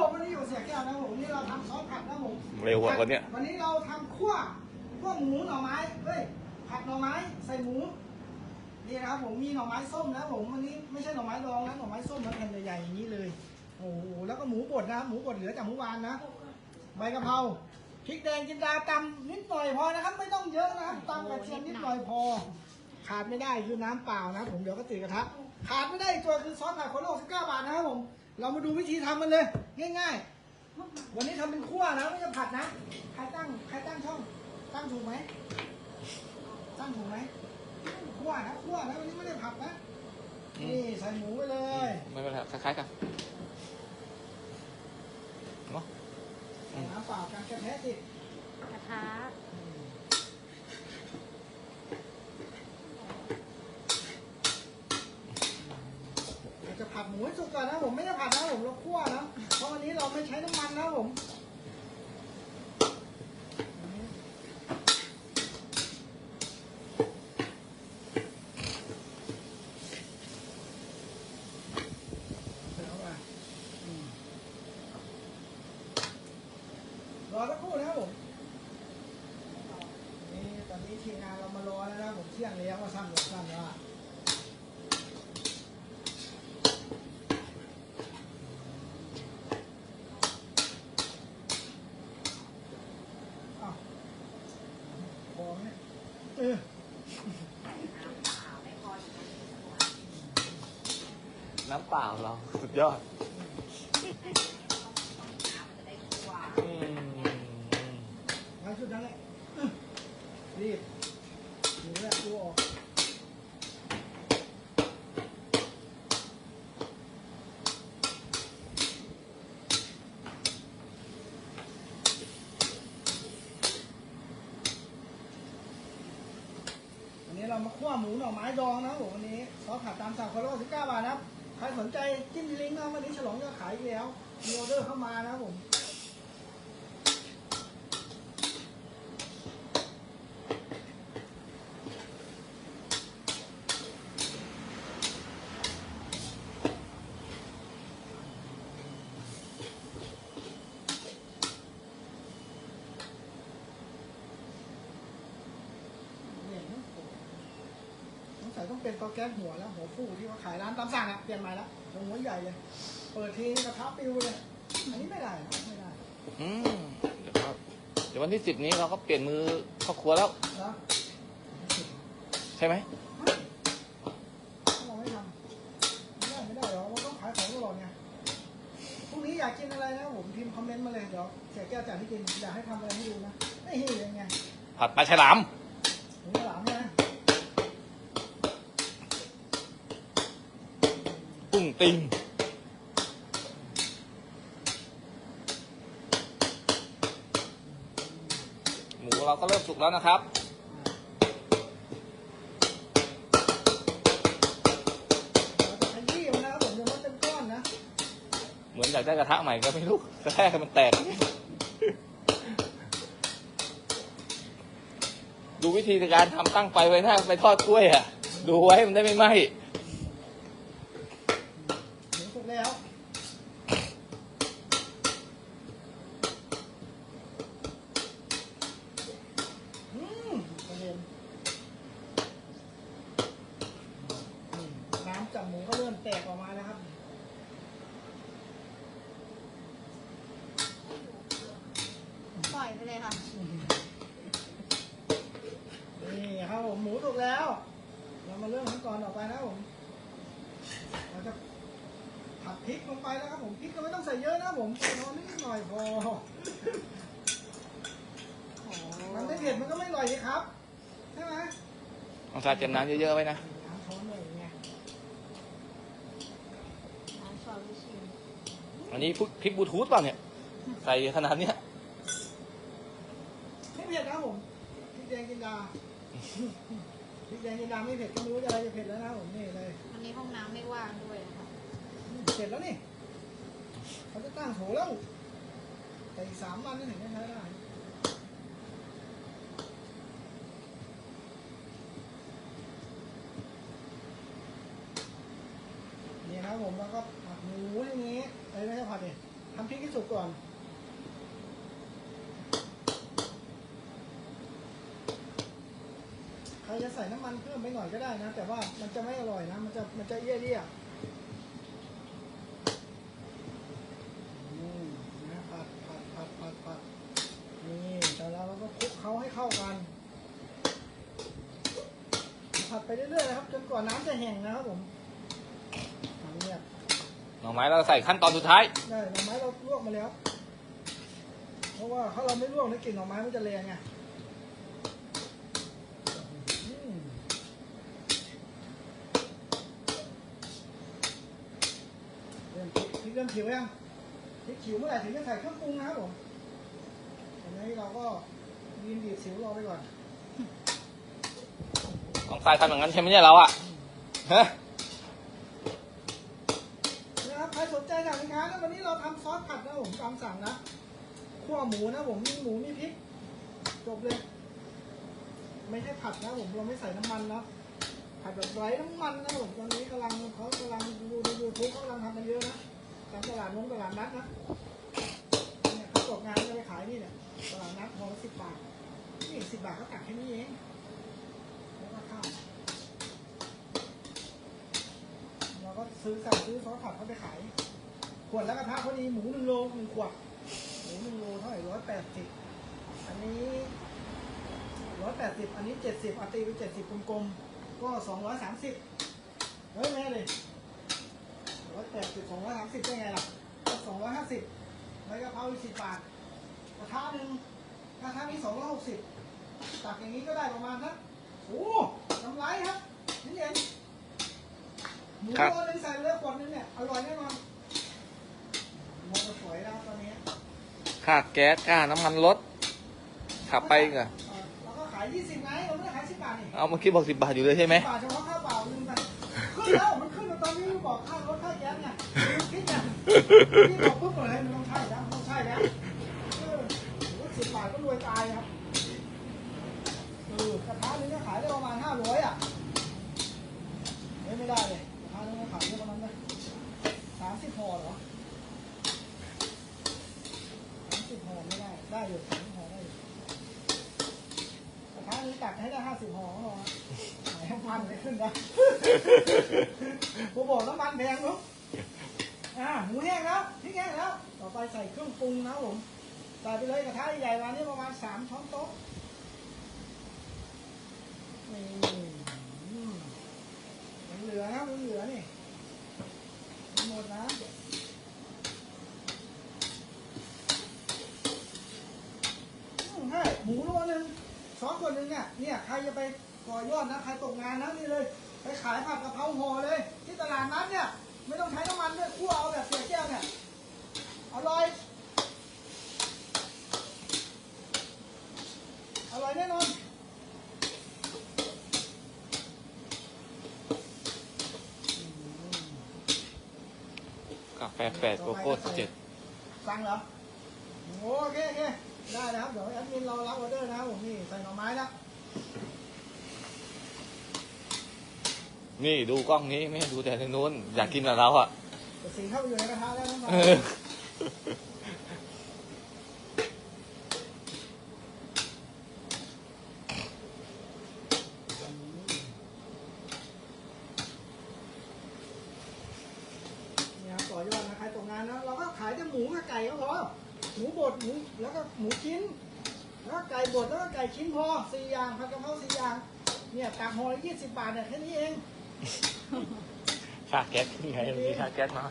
ผมวันนี้อยู่เสียแก้วนะครับผมวันนี่เราทำซอสผัดนะครับผมเร็วกว่าคนเนี้ยวันนี้เราทำคั่วคั่วหมูหน่อไม้เฮ้ยผัดหน่อไม้ใส่หมูนี่นะครับผมมีหน่อไม้ส้มนะครับผมวันนี้ไม่ใช่หน่อไม้ดองนะหน่อไม้ส้มมาแผ่นใหญ่ๆอย่างนี้เลยโอ้โหแล้วก็หมูบดนะครับหมูบดเหลือจากเมื่อวานนะใบกะเพราพริกแดงจินดาตำนิดหน่อยพอนะครับ ไม่ต้องเยอะนะครับตำกระเทียมนิดหน่อยพอ ขาดไม่ได้คือน้ำเปล่านะครับผมเดี๋ยวก็ติดกระทะขาดไม่ได้อีกตัวคือซอสผัดโคโล19บาทนะครับผม เรามาดูวิธีทำมันเลย ง่าย ๆ วันนี้ทำเป็นคั่วนะไม่ใช่ผัดนะใครตั้งใครตั้งช่อง ตั้งถูกไหมตั้งถูกไหมคั่วนะคั่วนะวันนี้ไม่ได้ผัดนะนี่ใส่หมูไปเลยไม่เป็นไรคล้ายๆกันเนาะใส่น้ำเปล่ากันกระแทะสิกระทะเราจะผัดหมูให้ สุกก่อนนะผมไม่ได้ผัดนะผมเราคั่วนะเพราะวันนี้เราไม่ใช้น้ำมันนะผมเอาไปอืมรอสักครู่นะครับผมนี่ตอนนี้ทีมงานเรามารอแล้วนะผมเที่ยงแล้วว่าสั้นหรือสั้นแล้วอะ อ้าวพอไหมเออ น้ำเปล่าเรา สุดยอดอืม มาชุดนั้นแหละอื้อรีบหนูแหละตัวออกวันนี้เรามาคั่ว หมูหน่อไม้ดองนะผมวันนี้ซอสผัดตามสั่งคนละสิบเก้าบาทนะครับ ใครสนใจจิ้มลิงก์นะวันนี้ฉลองยอดขายอีกแล้วมีออเดอร์เข้ามานะผม เนี่ยนะสงสัยต้อง เป็นเตาแก๊สหัวแล้วหัวฟูที่ว่าขายร้านตามสั่งอะเปลี่ยนใหม่แล้วหัวใหญ่เลย เปิดทีนี่กระทะปิวเลย อันนี้ไม่ได้นะไม่ได้อืมเดี๋ยวครับ เดี๋ยววันที่สิบนี้เราก็เปลี่ยนมือครอบครัวแล้ว นะใช่ไหมถ้าเราไม่ทำไม่ได้ไม่ได้เดี๋ยวเราต้องขายของตลอดไงพรุ่งนี้อยากกินอะไรนะผมพิมพ์คอมเมนต์มาเลยเดี๋ยวเสียแก้วจัดให้กินอยากให้ทำอะไรให้ดูนะไม่เห็นยังไงผัดปลาฉลาม หมูหลามนะ กุ้งติงหมูเราก็เริ่มสุกแล้วนะครับเราจะขยี้มันนะครับผมเดี๋ยวมันเป็นก้อนนะเหมือนอยากได้กระทะใหม่ก็ไม่รู้กระแทกให้มันแตก ดูวิธีการทำตั้งไฟไว้ถ้าไปทอดกล้วยอะ ดูไว้มันได้ไม่ไหม้หมูสุกแล้วอืมประเด็นอืมน้ำจากหมูก็เริ่ม แตกออกมาแล้วครับปล่อยไปเลยค่ะ นี่ครับผมหมูสุกแล้ว เรามาเริ่มขั้นตอนต่อไปนะครับผม เราจะผัดพริกลงไปนะครับผมพริกก็ไม่ต้องใส่เยอะนะครับผมนอนนิดหน่อยพอมันไม่เผ็ดมันก็ไม่อร่อยสิครับ ใช่ไหมต้องใส่เต็มน้ำเยอะๆไว้นะ น้ำช้อนเลยไง น้ำซอสลูกชิ้น อันนี้พริกบลูทูธเปล่าเนี่ยใส่ขนาดเนี้ยไม่เผ็ดนะครับผมพริกแดงกินดาพริกแดงกินดาไม่เผ็ดก็ไม่รู้จะอะไรจะเผ็ดแล้วนะครับผมนี่เลยวันนี้ห้องน้ำไม่ว่างด้วยนะคะเสร็จแล้วนี่เขาจะตั้งโถแล้วแต่อีกสามวันนี่ถึงจะใช้ได้นี่นะครับผมแล้วก็ผัดหมูอย่างนี้ เอ้ไม่ใช่ผัดดิทำพริกให้สุกก่อนใครจะใส่น้ำมันเพิ่มไปหน่อยก็ได้นะ แต่ว่ามันจะไม่อร่อยนะ มันจะมันจะเอี้ยเอี้ยอืมนะผัดผัดผัดผัดผัดนี่แต่แล้วเราก็คลุกเขาให้เข้ากัน ผัดไปเรื่อยๆนะครับจนกว่าน้ำจะแห้งนะครับผม น่อไม้เราใส่ขั้นตอนสุดท้ายได้หน่อไม้เราลวกมาแล้ว เพราะว่าถ้าเราไม่ลวกเนี่ยกลิ่นหน่อไม้มันจะแรงไงอืมเริ่มพริกพริกเริ่มผิวยังพริกผิวเมื่อไหร่ถึงจะใส่เครื่องปรุงนะครับผมอันนี้เราก็ยินดีดสิวรอไปก่อน ต้องใส่ทำอย่างนั้นใช่ไหมเนี่ยเราอะฮะ นะครับใครสนใจสั่งสินค้านะวันนี้เราทำซอสผัดนะผมตามสั่งนะคั่วหมูนะผมมีหมูมีพริกจบเลย ไม่ใช่ผัดนะผมเราไม่ใส่น้ำมันนะผัดแบบไร้น้ำมันนะผมตอนนี้กำลังเขากำลังดูในยูทูบเขากำลังทำกันเยอะนะตามตลาดน้งตลาดนัดนะเนี่ยเขาตกงานจะไปขายนี่เนี่ยตลาดนัดพอละสิบบาทนี่สิบบาทเขาตักแค่นี้เองแล้วก็ข้าวเราก็ซื้อสั่งซื้อซอสผัดเขาไปขาย ขวดแล้วกระทะพอดีหมูหนึ่งโลหนึ่งขวดหมูหนึ่งโลเท่าไหร่ร้อยแปดสิบอันนี้ร้อยแปดสิบอันนี้เจ็ดสิบอาตีไปเจ็ดสิบกลมๆก็สองร้อยสามสิบเฮ้ยแม่เลยร้อยแปดสิบสองร้อยสามสิบได้ไงล่ะก็สองร้อยห้าสิบใบกะเพราอีกสิบบาทกระทะหนึ่งกระทะนี้สองร้อยหกสิบตักอย่างนี้ก็ได้ประมาณนะโอ้กำไรครับนี่เองหมูตัวหนึงใส่ไปเลยขวดนึงเนี่ยอร่อยแน่นอน มอเตอร์สวยแล้วตอนนี้ค่าแก๊สค่าน้ำมันรถขับไปอีกอะเออเราก็ขาย20ไงเราไม่ได้ขาย10บาทนี่เอาเมื่อกี้บอกสิบบาทอยู่เลยใช่ไหม10บาทเฉพาะค่าเปล่าลืมไปขึ้นแล้วมันขึ้นมาตอนนี้บอกค่ารถค่าแก๊สไงลืมคิดไงที่บอกปุ๊บเลยมันต้องใช่แล้วมันต้องใช่แล้วเออสิบบาทก็รวยตายครับเออกระทะนึงก็ขายได้ประมาณ500อะเฮ้ยไม่ได้เลยกระทะนึงก็ขายได้ประมาณนั้นสามสิบห่อเหรอสามสิบห่อ ได้ได้อยู่ห่อได้อยู่กระทะนี้ตักให้ได้ห้าสิบห่อก็พอหายน้ำมันไม่ขึ้นนะผมบอกน้ำมันแพงเนาะอ่าหมูแห้งแล้วพริกแห้งแล้ว ต่อไปใส่เครื่องปรุงนะผมใส่ไปเลยกระทะใหญ่ๆวันนี้ประมาณสามช้อนโต๊ะนี่อืมยังเหลือนะยังเหลือนี่หมดนะ อืมใช่หมูโลนึงสองคนนึง เนี่ยเนี่ยใครจะไปต่อยอดนะใครตกงานนะนี่เลย ไปขายผัดกะเพราห่อเลย ที่ตลาดนัดเนี่ยไม่ต้องใช้น้ำมันด้วยคั่วเอาแบบเสียแก้วเนี่ยอร่อยอร่อยแน่นอนกาแฟแปดโกโก้สิบเจ็ดสั่งเหรอโอเคโอเคได้นะครับเดี๋ยวแอดมินเรารับออเดอร์นะครับผมนี่ใส่หน่อไม้แล้ว นี่ดูกล้องนี้ไม่ให้ดูแต่ในนู้น อยากกินกับเราอะแต่สีเข้าไปอยู่ในกระทะแล้วน้ำมันเออเนี่ยครับต่อยอดนะใครตกงานนะเราก็ขายแต่หมูกับไก่ก็พอหมูบดหมูแล้วก็หมูชิ้น แล้วก็ไก่บดแล้วก็ไก่ชิ้นพอสี่อย่างผัดกะเพราสี่อย่าง เนี่ยตักห่อละยี่สิบบาทเนี่ยแค่นี้เอง ค่าแก๊สขึ้นไงมีค่าแก๊สมา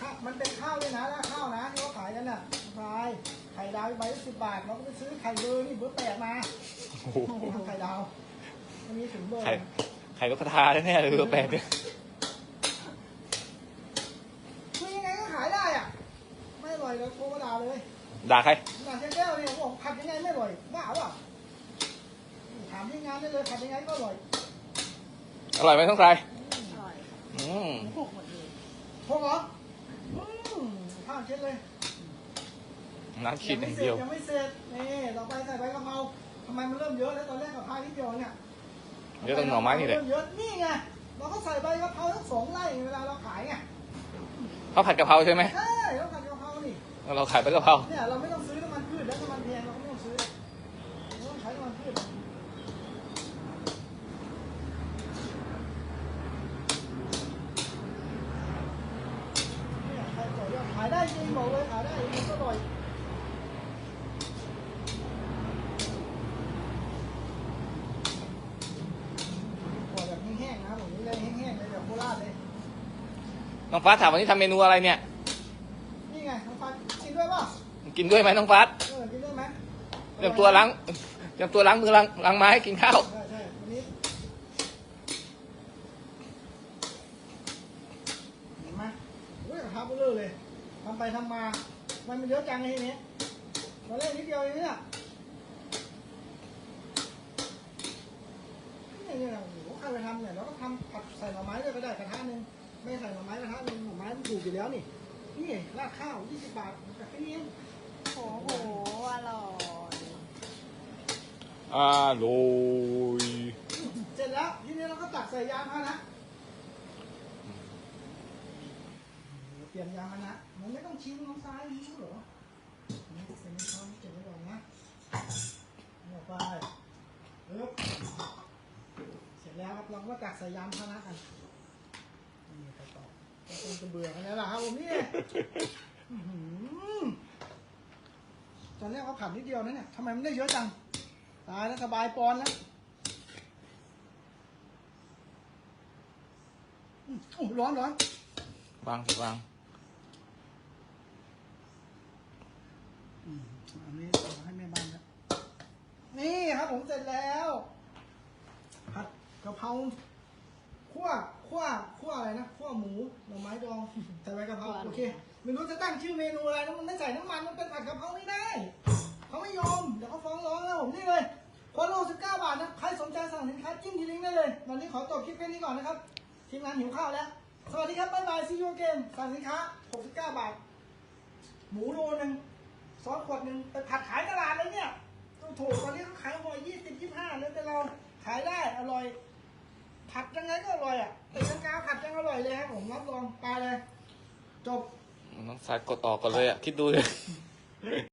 ข้าวมันเป็นข้าวด้วยนะแล้วข้าวนะที่เขาขายกันน่ะบายไข่ดาวใบละสิบบาทเราก็ไปซื้อไข่เบอร์นี่เบอร์แปดมาโอ้โหไข่ดาวมันมีถึงเบอร์ไข่ไข่นกกระทาแน่ๆเลยเบอร์แปดเนี่ยคือยังไงก็ขายได้อะ ไม่อร่อยเลยโทรมาด่าเลยด่าใครหนาเจ๊แก้วเนี่ยบอกผัดยังไงไม่อร่อยบ้าเปล่าถามที่งานได้เลยผัดยังไงก็อร่อย อร่อยไหมต้องใครอร่อยอืมถูกหมดเลยโทรเหรออืมข้าวเช็ดเลยน้ำขีดอย่างเดียวยังไม่เสร็จนี่ต่อไปใส่ใบกะเพราทำไมมันเริ่มเยอะแล้วตอนแรกกับพายนิดเดียวเนี่ยเดี๋ยวต้องหน่อไม้นี่แหละเริ่มเยอะนี่ไงเราก็ใส่ใบกะเพราทั้งสองไร่เวลาเราขายไงข้าวผัดกะเพราใช่ไหมใช่แล้วผัดกะเพรานี่เราขายใบกะเพราเนี่ยเราไม่ต้องซื้อน้ำมันพืชแล้วน้ำมันแพงเราก็ไม่ต้องซื้อไม่ต้องใช้น้ำมันพืชเนี่ยใครต่อยอดขายได้จริงบอกเลยขายได้มันก็อร่อยขอแบบแห้งๆนะครับผมนี่เลยแห้งๆเลยแบบโคราชเลย น้องฟ้าถามวันนี้ทำเมนูอะไรเนี่ย นี่ไงน้องฟันกินด้วยป่ะกินด้วยไหมน้องฟ้าเออกินด้วยไหมเตรียมตัวล้างเตรียมตัวล้างมือล้างล้างไม้กินข้าวใช่ใช่วันนี้เห็นไหมโอ้ยกระทะเบลอเลยทำไปทำมา มันมันเยอะจังเลยทีนี้ตอนแรกนิดเดียวเองเนี่ยเนี่ยเนี่ยโอ้โหใครไปทำเนี่ยเราก็ทำผัดใส่หน่อไม้ด้วยก็ได้กระทะหนึ่งไม่ใส่หน่อไม้กระทะหนึ่งหน่อไม้มันถูกอยู่แล้วนี่ นี่ราดข้าว20บาทกับแค่นี้เองโอ้โห อร่อยอร่อย เสร็จแล้วทีนี้เราก็ตักใส่ยางพาหนะเป ลี่ยนยางพาหนะมันไม่ต้องชิมน้ำซ้ายรู้หรอนี่เป็นช้อนเก็บไว้ก่อนนะเอาไปปึ๊บเสร็จแล้วครับเราก็ตักใส่ยางพานะกันนี่ไปต่อจะคงจะเบื่อกันแล้วล่ะครับผมนี่ตอนแรกเขาผัดนิดเดียวนะเนี่ยทำไมมันได้เยอะจัง ตายแล้วสบายปอนแล้วออ้ร้อนร้อนวางสิวาง อืมอันนี้เอาให้แม่บ้านครับนี่ครับผมเสร็จแล้วผัดกะเพราคั่วคั่วคั่วอะไรนะคั่วหมูหน่อไม้ดองใส่ใบกะเพราคั่วโอเคไม่รู้จะตั้งชื่อเมนูอะไรนะมันไม่ใส่น้ำมันมันเป็นผัดกะเพราไม่ได้เขาไม่ยอมเดี๋ยวเขาฟ้องร้องแล้วผมนี่เลยคนโลสิบเก้าบาทนะใครสนใจสั่งสินค้าจิ้มที่ลิงก์ได้เลยวันนี้ขอจบคลิปแค่นี้ก่อนนะครับทีมงานหิวข้าวแล้ว สวัสดีครับบ๊ายบายซีอูเกมสั่งสินค้า69บาท หมูโลนึง ซอสขวดหนึ่งไปผัดขายตลาดเลยเนี่ยถูกตอนนี้เขาขายหอยยี่สิบยี่ห้าเลยแต่เราขายได้อร่อย ผัดยังไงก็อร่อยอะตีลังกาผัดยังอร่อยเลยครับผมรับรองไปเลย จบ น้องสายกดออกก่อนเลยอะ คิดดูเลย